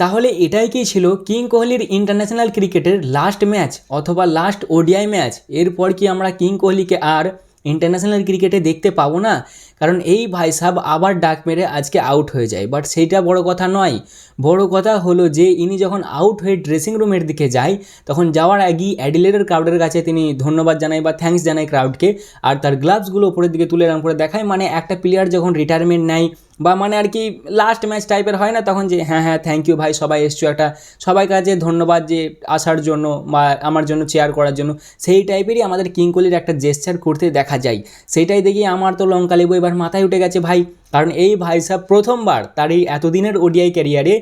তাহলে এটাই কি ছিল কিং কোহলির ইন্টারন্যাশনাল ক্রিকেটের লাস্ট ম্যাচ অথবা লাস্ট ওডিআই ম্যাচ এরপর কি আমরা কিং কোহলিকে আর ইন্টারন্যাশনাল ক্রিকেটে দেখতে পাবো না? কারণ এই ভাই সাহেব আবার ডাক মেরে আজকে আউট হয়ে যায়। বাট সেইটা বড় কথা নয়। বড় কথা হলো যে, ইনি যখন আউট হয়ে ড্রেসিং রুমের দিকে যায়, তখন যাওয়ার আগেই অ্যাডিলেডের ক্রাউডের কাছে তিনি ধন্যবাদ জানায় বা থ্যাঙ্কস জানায় ক্রাউডকে আর তার গ্লাভসগুলো উপরের দিকে তুলে রান করে দেখায় মানে একটা প্লেয়ার যখন রিটায়ারমেন্ট নেয়, বা মানে আর কি লাস্ট ম্যাচ টাইপের হয় না, তখন যে হ্যাঁ হ্যাঁ থ্যাংক ইউ ভাই, সবাই এসছো একটা, সবাই কাছে ধন্যবাদ যে আসার জন্য বা আমার জন্য চেয়ার করার জন্য। সেই টাইপেরই আমাদের কিং কোহলির একটা জেস্চার করতে দেখা যায়। সেইটাই দেখি আমার তো লঙ্কা লেবু এবার মাথায় উঠে গেছে ভাই। কারণ এই ভাই সাহেব প্রথমবার তার এই এতদিনের ওডিআই ক্যারিয়ারে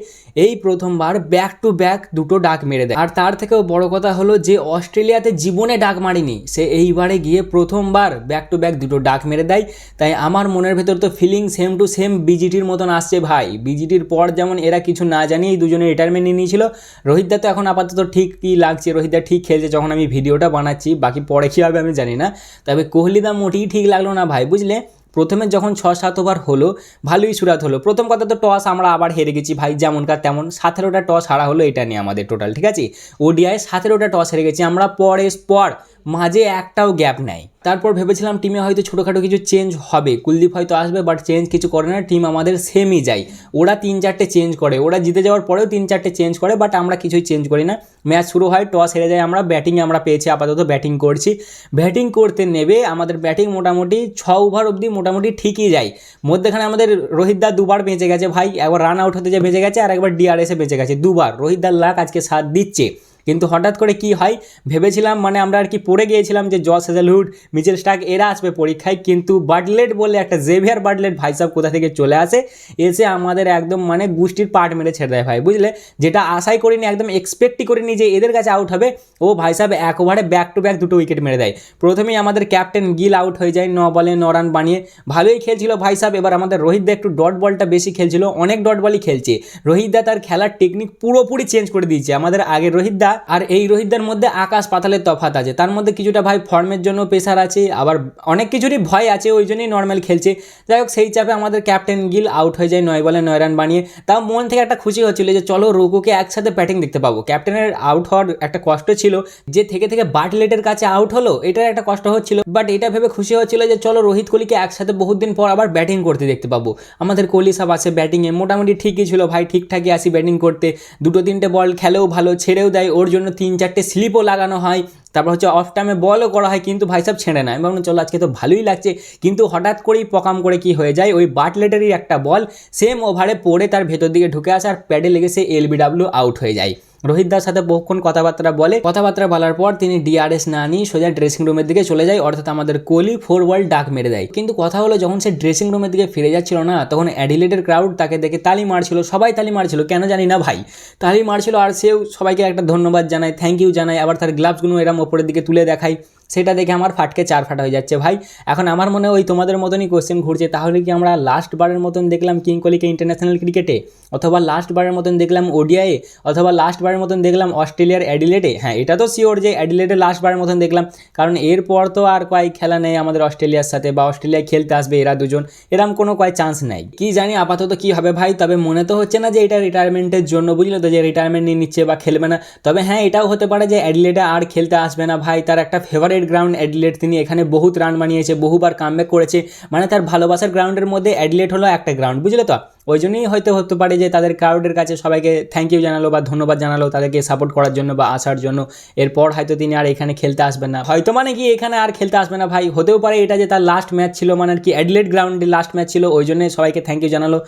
এই প্রথমবার ব্যাক টু ব্যাক দুটো ডাক মেরে দেয়। আর তার থেকেও বড় কথা হলো যে অস্ট্রেলিয়াতে জীবনে ডাক মারিনি। সে এইবারে গিয়ে প্রথমবার ব্যাক টু ব্যাক দুটো ডাক মেরে দেয়। তাই আমার মনের ভেতর তো ফিলিং সেম টু সেম বিজিটির মতন আসছে ভাই। বিজিটির পর যেমন এরা কিছু না জানিয়েই দুজনে রিটায়ারমেন্ট নিয়ে নিয়েছিল। রোহিতদা তো এখন আপাতত ঠিক ঠিকই লাগছে? রোহিতদা ঠিক খেলছে যখন আমি ভিডিওটা বানাচ্ছি। বাকি পরে কী হবে আমি জানি না। তবে কোহলিদা মোটেই ঠিক লাগল না ভাই, বুঝলে? প্রথমে যখন ছ সাত ওভার হলো, ভালোই সুরাত হলো। প্রথম কথা তো টস আমরা আবার হেরে গেছি। ভাই যেমনকার তেমন সতেরোটা টস হারা হলো এটা নিয়ে আমাদের টোটাল ঠিক আছে? ওডিআই সতেরোটা টস হেরে গেছি। আমরা পরে পর মাঝে একটাও গ্যাপ নেই। তারপর ভেবেছিলাম টিমে হয়তো ছোটোখাটো কিছু চেঞ্জ হবে। কুলদীপ হয়তো আসবে বাট চেঞ্জ কিছু করে না। টিম আমাদের সেমই যায়। ওরা তিন চারটে চেঞ্জ করে। ওরা জিতে যাওয়ার পরেও তিন চারটে চেঞ্জ করে বাট আমরা কিছুই চেঞ্জ করি না। ম্যাচ শুরু হয় টস হেরে যায় আমরা। ব্যাটিং আমরা পেয়েছি, আপাতত ব্যাটিং করছি। ব্যাটিং করতে নেবে আমাদের ব্যাটিং মোটামুটি ছ ওভার অবধি মোটামুটি ঠিকই যায়। মধ্যেখানে আমাদের রোহিতদা দুবার বেঁচে গেছে ভাই। একবার রান আউট হতে যে বেঁচে গেছে, আর একবার ডিআরএসে বেঁচে গেছে দুবার। রোহিতদার লাখ আজকে সাথ দিচ্ছে। কিন্তু হঠাৎ করে কি হয়? ভেবেছিলাম মানে আমরা আর কি পড়ে গিয়েছিলাম যে জস হেজেলহুড, মিচেল স্টাক এরা আসবে পরীক্ষায়, কিন্তু বার্ডলেট বলে একটা জেভিয়ার বার্ডলেট ভাই সাহেব কোথা থেকে চলে আসে? এসে আমাদের একদম মানে গুষ্টির পাট মেরে ছেড়ে দেয় ভাই, বুঝলে? যেটা আশাই করিনি, একদম এক্সপেক্টই করিনি যে এদের কাছে আউট হবে, ও ভাই সাহেব এক ওভারে ব্যাক টু ব্যাক দুটো উইকেট মেরে দেয়। প্রথমেই আমাদের ক্যাপ্টেন গিল আউট হয়ে যায়, ন বলে ন রান বানিয়ে। ভালোই খেলছিল ভাই সাহেব এবার আমাদের রোহিতদা একটু ডট বলটা বেশি খেলছিল, অনেক ডট বলই খেলছে। রোহিতদা তার খেলার টেকনিক পুরোপুরি চেঞ্জ করে দিয়েছে। আমাদের আগের রোহিতদা আর এই রোহিতদের মধ্যে আকাশ পাতালের তফাত আছে। তার মধ্যে কিছুটা ভাই ফর্মের জন্য প্রেশার আছে, আবার অনেক কিছুরই ভয় আছে, ওই জন্যই নর্মাল খেলছে। যাই হোক, সেই চাপে আমাদের ক্যাপ্টেন গিল আউট হয়ে যায় নয় বলে নয় রান বানিয়ে। তাও মন থেকে একটা খুশি হচ্ছিল যে চলো রঘুকে একসাথে ব্যাটিং দেখতে পাবো। ক্যাপ্টেনের আউট হওয়ার একটা কষ্ট ছিল, যে থেকে থেকে বাটলেটের কাছে আউট হলো, এটার একটা কষ্ট হচ্ছিল। বাট এটা ভেবে খুশি হচ্ছিল যে চলো রোহিত কোহলিকে একসাথে বহুত দিন পর আবার ব্যাটিং করতে দেখতে পাবো। আমাদের কোহলি সাহেব আছে ব্যাটিংয়ে মোটামুটি ঠিকই ছিল ভাই, ঠিকঠাকই আসি ব্যাটিং করতে। দুটো তিনটে বল খেলেও ভালো, ছেড়েও দেয়। ওর জন্য তিন চারটে স্লিপও লাগানো হয়, তারপর হচ্ছে অফ টাইমে বলও করা হয়, কিন্তু ভাই সাহেব ছেড়ে না। ভাবলাম, চলো আজকে তো ভালোই লাগছে। কিন্তু হঠাৎ করেই পকাম করে কি হয়ে যায়, ওই বাটলেটেরই একটা বল সেম ওভারে পড়ে তার ভেতর দিকে ঢুকে আসে আর প্যাডে লেগে সে এলবিডাব্লিউ আউট হয়ে যায়। রোহিতদার সাথে বহুক্ষণ কথাবার্তা বলে, কথাবার্তা বলার পর তিনি ডিআরএস না নিয়ে সোজা ড্রেসিং রুমের দিকে চলে যায়, অর্থাৎ আমাদের কোহলি ফোর ওয়ার্ল্ড ডাক মেরে দেয়। কিন্তু কথা হলো, যখন সে ড্রেসিং রুমের দিকে ফিরে যাচ্ছিল না, তখন অ্যাডিলেটের ক্রাউড তাকে দেখে তালি মারছিল, সবাই তালি মারছিল, কেন জানি না ভাই। তালি মারছিল আর সেও সবাইকে একটা ধন্যবাদ জানায় থ্যাংক ইউ জানায়, আবার তার গ্লাভসগুলো এরম ওপরের দিকে তুলে দেখায়। সেটা দেখে আমার ফাটকে চার ফাটা হয়ে যাচ্ছে। ভাই, এখন আমার মনে ওই তোমাদের মতনই কোশ্চেন ঘুরছে। তাহলে কি আমরা লাস্ট বারের মতন দেখলাম কিং কোহলিকে ইন্টারন্যাশনাল ক্রিকেটে অথবা লাস্ট বারের মতন দেখলাম ওডিআইয়ে অথবা লাস্ট বারের মতন দেখলাম অস্ট্রেলিয়ার অ্যাডিলেটে হ্যাঁ এটা তো শিওর যে অ্যাডিলেটে লাস্ট বারের মতন দেখলাম। কারণ এরপর তো আর কয়েক খেলা নেই আমাদের অস্ট্রেলিয়ার সাথে বা অস্ট্রেলিয়ায় খেলতে আসবে এরা দুজন। এরম কোনো কয় চান্স নেই। কি জানি আপাতত কি হবে ভাই? তবে মনে তো হচ্ছে না যে এটা রিটায়ারমেন্টের জন্য, বুঝলে তো, যে রিটায়ারমেন্ট নিয়ে নিচ্ছে বা খেলবে না। তবে হ্যাঁ এটাও হতে পারে যে অ্যাডিলেটে আর খেলতে আসবে না। ভাই, তার একটা ফেভারিট গ্রাউন্ড অ্যাডিলেট তিনি এখানে বহুত রান বানিয়েছে, বহুবার কামব্যাক করেছে। মানে তার ভালোবাসার গ্রাউন্ডের মধ্যে অ্যাডিলেট হলো একটা গ্রাউন্ড বুঝলে তো? ওই জন্যই হয়তো হতে পারে যে তাদের ক্রাউডের কাছে সবাইকে থ্যাংক ইউ জানালো বা ধন্যবাদ জানালো তাদেরকে সাপোর্ট করার জন্য বা আসার জন্য। এরপর হয়তো তিনি আর এখানে খেলতে আসবেন না। হয়তো মানে কি এখানে আর খেলতে আসবে না ভাই? হতেও পারে এটা যে তার লাস্ট ম্যাচ ছিল মানে আর কি অ্যাডলেট গ্রাউন্ডে লাস্ট ম্যাচ ছিল, ওই জন্য সবাইকে থ্যাংক ইউ জানালো।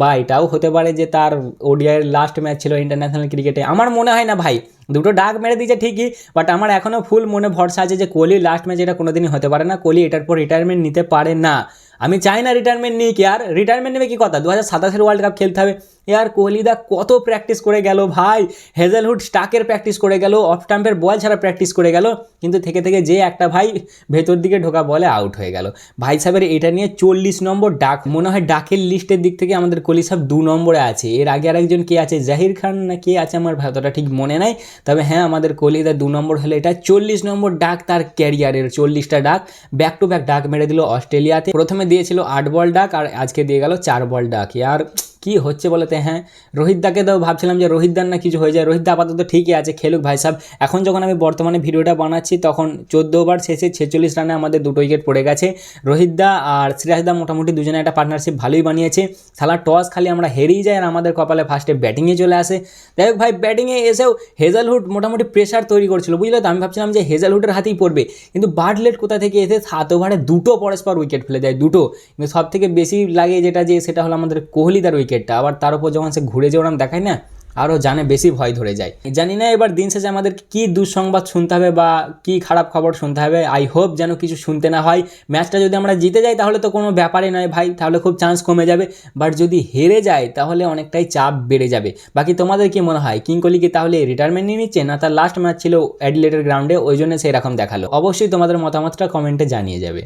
বা এটাও হতে পারে যে তার ওডিআইয়ের লাস্ট ম্যাচ ছিল ইন্টারন্যাশনাল ক্রিকেটে আমার মনে হয় না ভাই দুটো ডাক মেরে দিয়েছে ঠিকই বাট আমার এখনও ফুল মনে ভরসা আছে যে কোহলি লাস্ট ম্যাচ এটা কোনোদিনই হতে পারে না। কোহলি এটার পর রিটায়ারমেন্ট নিতে পারে না। আমি চাই না রিটায়ারমেন্ট নিই কি আর রিটায়ারমেন্ট নেবে কি কথা? দু হাজার সাতাশের ওয়ার্ল্ড কাপ খেলতে হবে। ইয়ার কোহলিদা কত প্র্যাকটিস করে গেল ভাই? হেজেলহুড স্টাকের প্র্যাকটিস করে গেল অফ স্টাম্পের বল ছাড়া প্র্যাকটিস করে গেল, কিন্তু থেকে থেকে যে একটা ভাই ভেতর দিকে ঢোকা বলে আউট হয়ে গেল। ভাই সাহেবের এটা নিয়ে চল্লিশ নম্বর ডাক, মনে হয় ডাকের লিস্টের দিক থেকে আমাদের কোহলি সাহেব দু নম্বরে আছে। এর আগে আরেকজন কে আছে? জাহির খান না কে আছে আমার ভাতটা ঠিক মনে নাই। তবে হ্যাঁ আমাদের কোহলিদা দু নম্বর হলে এটা চল্লিশ নম্বর ডাক তার ক্যারিয়ারের চল্লিশটা ডাক। ব্যাক টু ব্যাক ডাক মেরে দিল অস্ট্রেলিয়াতে। প্রথমে দিয়েছিল আট বল ডাক আর আজকে দিয়ে গেল চার বল ডাক। আর কি হচ্ছে বলতে হ্যাঁ? রোহিত দাকে তো ভাবছিলাম যে রোহিত দার না কিছু হয়ে যায়। রোহিত দা আপাতত ঠিকই আছে। খেলুক ভাই সাহেব, এখন যখন আমি বর্তমানে ভিডিওটা বানাচ্ছি, তখন চোদ্দ ওভার শেষে ছেচল্লিশ রানে আমাদের দুটো উইকেট পড়ে গেছে। রোহিত দা আর সিরাজ দা মোটামুটি দুজনে একটা পার্টনারশিপ ভালোই বানিয়েছে। সালা টস খালি আমরা হেরেই যাই আর আমাদের কপালে ফার্স্টে ব্যাটিংয়ে চলে আসে। যাই হোক ভাই ব্যাটিংয়ে এসেও হেজালহুড মোটামুটি প্রেশার তৈরি করছিল, বুঝলে তো? আমি ভাবছিলাম যে হেজালহুডের হাতেই পড়বে। কিন্তু বার্ডলেট কোথা থেকে এসে সাত ওভারে দুটো পরস্পর উইকেট ফেলে দেয়, দুটো। কিন্তু সব থেকে বেশি লাগে যেটা যে, সেটা হলো আমাদের কোহলিদার উইকেটটা আবার তার উপর যখন সে ঘুরে যে ওরম দেখায় না, আরও জানে বেশি ভয় ধরে যায়। জানি না এবার দিন শেষে আমাদের কি দুঃসংবাদ শুনতে হবে বা কি খারাপ খবর শুনতে হবে। আই হোপ যেন কিছু শুনতে না হয়। ম্যাচটা যদি আমরা জিতে যাই তাহলে তো কোনো ব্যাপারই নয় ভাই, তাহলে খুব চান্স কমে যাবে। বাট যদি হেরে যায় তাহলে অনেকটাই চাপ বেড়ে যাবে। বাকি তোমাদের কি মনে হয়? কিং কোহলি কি তাহলে রিটায়ারমেন্ট নিয়ে নিচ্ছে না তার লাস্ট ম্যাচ ছিল অ্যাডিলেটের গ্রাউন্ডে ওই জন্য সেই রকম দেখাল। অবশ্যই তোমাদের মতামতটা কমেন্টে জানিয়ে যাবে।